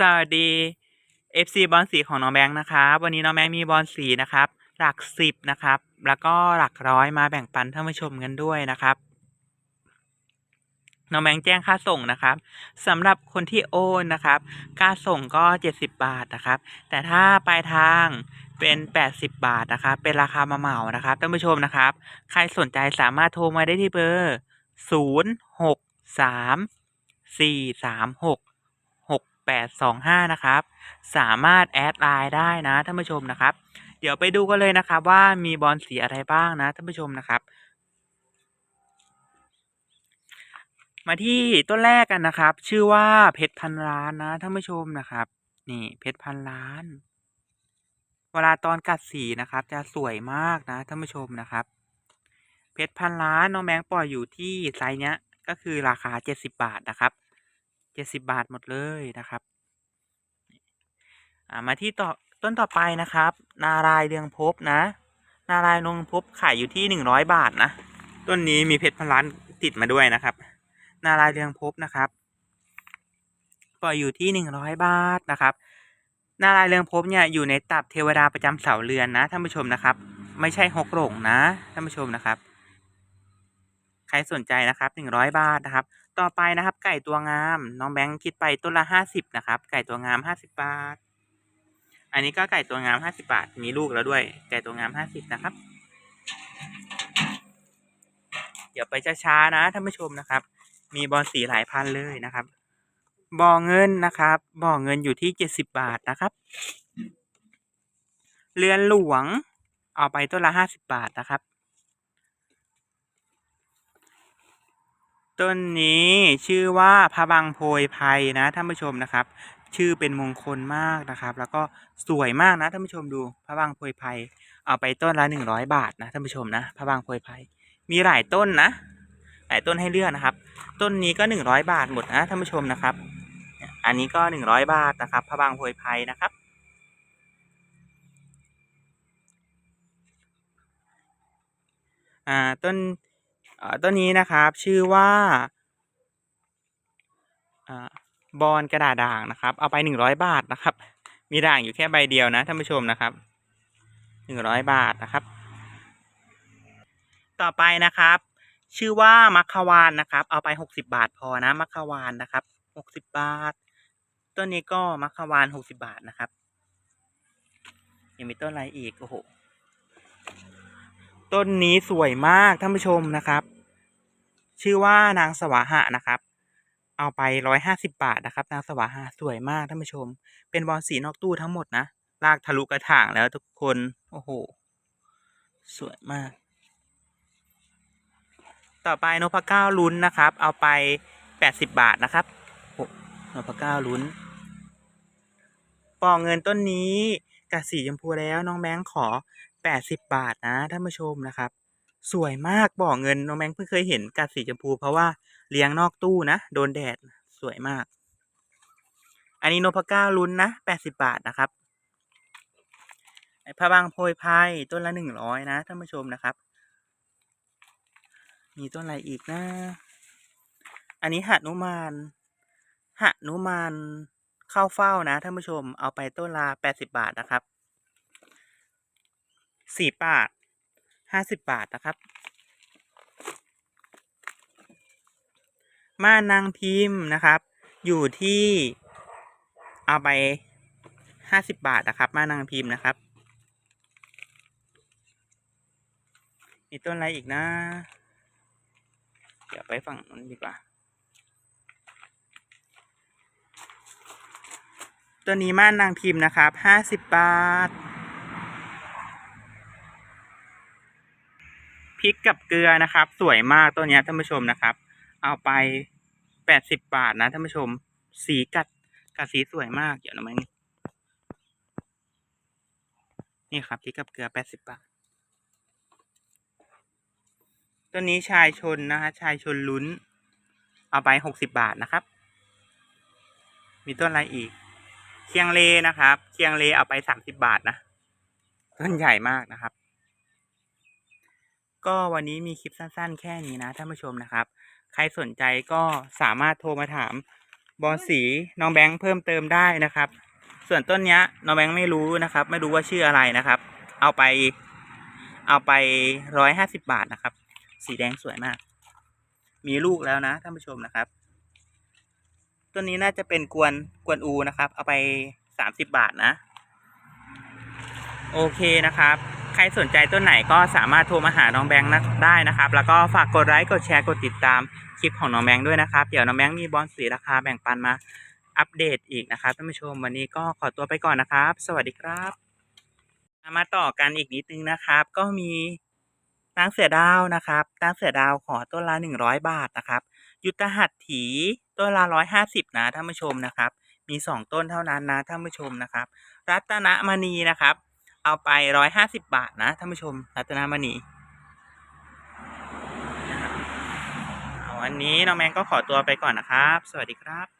สวัสดี FC บอลสีของน้องแบงค์นะครับ วันนี้น้องแบงค์มีบอลสีนะครับ หลักสิบนะครับ แล้วก็หลักร้อยมาแบ่งปันท่านผู้ชมกันด้วยนะครับน้องแบงค์แจ้งค่าส่งนะครับสำหรับคนที่โอนนะครับ ค่าส่งก็ 70 บาทนะครับ แต่ถ้าปลายทางเป็น 80 บาทนะครับ เป็นราคามาเหมานะครับท่านผู้ชมนะครับ ใครสนใจสามารถโทรมาได้ที่เบอร์ 0 6 3 4 3 6 825 นะครับ สามารถแอดไลน์ได้นะท่านผู้ชมนะครับ เดี๋ยวไปดูกันเลยนะครับ ว่ามีบอลสีอะไรบ้างนะท่านผู้ชมนะครับ มาที่ต้นแรกกันนะครับ ชื่อว่าเพชรพันล้านนะท่านผู้ชมนะครับ นี่เพชรพันล้าน เวลาตอนกัดสีนะครับ จะสวยมากนะท่านผู้ชมนะครับเพชรพันล้านน้องแบงปล่อยอยู่ที่ไซส์เนี้ยก็คือราคา 70 บาทนะครับ 70บาทหมดเลยนะครับมาที่ต่อต้นต่อไปนะครับ นารายเรืองภพนะ นารายณ์เรืองภพขายอยู่ที่100บาทนะ ต้นนี้มีเพชรพันล้านติดมาด้วยนะครับ นารายเรืองภพนะครับ ปล่อยอยู่ที่100บาทนะครับ นารายเรืองภพเนี่ยอยู่ในตับเทวดาประจำเสาเรือนนะท่านผู้ชมนะครับ ไม่ใช่หกหลงนะท่านผู้ชมนะครับ รสนใจนะครับ100บาทนะครับ ต่อไปนะครับไก่ตัวงาม น้องแบงค์คิดไปต้นละ50นะครับ ไก่ตัวงาม50บาท อันนี้ก็ไก่ตัวงาม50บาท มีลูกแล้วด้วย ไก่ตัวงาม50นะครับ เดี๋ยวไปช้าๆนะท่านผู้ชมนะครับ มีบอลสีหลายพันเลยนะครับบ่อเงินนะครับบ่อเงินอยู่ที่70บาทนะครับ เรือนหลวงเอาไปต้นละ50บาทนะครับ ต้นนี้ชื่อว่าพระบางโพยไพรนะท่านผู้ชมนะครับ ชื่อเป็นมงคลมากนะครับ แล้วก็สวยมากนะท่านผู้ชมดูพระบางโพยไพรเอาไปต้นละหนึ่งร้อยบาทนะท่านผู้ชมนะพระบางโพยไพรมีหลายต้นนะหลายต้นให้เลือกนะครับ ต้นนี้ก็หนึ่งร้อยบาทหมดนะท่านผู้ชมนะครับ อันนี้ก็หนึ่งร้อยบาทนะครับ พระบางโพยไพรนะครับอ่าต้น ต้นนี้นะครับชื่อว่าอบอลกระดาษด่างนะครับ เอาไปหนึ่งร้อยบาทนะครับ มีด่างอยู่แค่ใบเดียวนะท่านผู้ชมนะครับหนึ่งร้อยบาทนะครับ ต่อไปนะครับ ชื่อว่ามัคควานนะครับ เอาไปหกสิบาทพอนะมัคควานนะครับหกสิบบาท ต้นนี้ก็มัคควานหกสิบาทนะครับยังมีต้นอะไรอีกโอ้โหต้นนี้สวยมากท่านผู้ชมนะครับ ชื่อว่านางสวาหะนะครับ เอาไปร้อยห้าสิบาทนะครับ นางสวาหะสวยมากท่านผู้ชม เป็นบอลสีนอกตู้ทั้งหมดนะลากทะลุกระถางแล้วทุกคนโอ้โห สวยมาก ต่อไปนพเก้าลุ้นนะครับ เอาไปแปดสิบาทนะครับโอ้นพเก้าลุ้นปอเงินต้นนี้กับสีชมพูแล้วน้องแบงค์ขอแปดสิบบาทนะท่านผู้ชมนะครับ สวยมากบ่อเงินน้องแบงเพิ่งเคยเห็นกัดสีชมพู เพราะว่าเลี้ยงนอกตู้นะ โดนแดดสวยมาก อันนี้นพก้าลุ้นนะแปดสิบาทนะครับไอพระบางโพยไพรต้นละหนึ่งร้อยนะท่านผู้ชมนะครับ มีต้นอะไรอีกนะ อันนี้หนุมานหนุมานเข้าเฝ้านะท่านผู้ชมเอาไปต้นละแปดสิบาทนะครับสี่บาท ห้าสิบบาทนะครับม่านางพิมพ์นะครับ อยู่ที่เอาไปห้าสิบบาทนะครับม่านางพิมพ์นะครับมีต้นอะไรอีกนะ เดี๋ยวไปฝั่งนู้นดีกว่า ตัวนี้ม่านนางพิมพ์นะครับ ห้าสิบบาท ริกกับเกลือนะครับ สวยมากตัวนี้ท่านผู้ชมนะครับ เอาไปแปดสิบบาทนะท่านผู้ชม สีกัดกัดสีสวยมากเดี๋ยวนะมั้งนี่ครับพริกกับเกลือแปดสิบบาทตัวนี้ชายชนนะฮะชายชนลุ้น เอาไปหกสิบบาทนะครับ มีต้นอะไรอีกเคียงเลนะครับเคียงเลเอาไปสามสิบบาทนะ ต้นใหญ่มากนะครับ ก็วันนี้มีคลิปสั้นๆ แค่นี้นะท่านผู้ชมนะครับ ใครสนใจก็สามารถโทรมาถามบอสีน้องแบงค์เพิ่มเติมได้นะครับ ส่วนต้นเนี้ยน้องแบงค์ไม่รู้นะครับ ไม่รู้ว่าชื่ออะไรนะครับ เอาไป เอาไปร้อยห้าสิบบาทนะครับ สีแดงสวยมาก มีลูกแล้วนะท่านผู้ชมนะครับต้นนี้น่าจะเป็นกวนกวนอูนะครับ เอาไปสามสิบบาทนะ โอเคนะครับ ใครสนใจต้นไหนก็สามารถโทรมาหาน้องแบงค์ได้นะครับ แล้วก็ฝากกดไลค์กดแชร์กดติดตามคลิปของน้องแบงค์ด้วยนะครับ เดี๋ยวน้องแบงค์มีบอลสีราคาแบ่งปันมาอัปเดตอีกนะครับท่านผู้ชมวันนี้ก็ขอตัวไปก่อนนะครับ สวัสดีครับ มาต่อกันอีกนิดนึงนะครับ ก็มีนางเสือดาวนะครับนางเสือดาวขอต้นละหนึ่งร้อยบาทนะครับ ยุทธหัตถีต้นละร้อยห้าสิบนะท่านผู้ชมนะครับ มีสองต้นเท่านั้นนะท่านผู้ชมนะครับ รัตนมณีนะครับ เอาไปร้อยห้าสิบบาทนะท่านผู้ชมรัตนามณีเอาวันนี้น้องแมงก็ขอตัวไปก่อนนะครับ สวัสดีครับ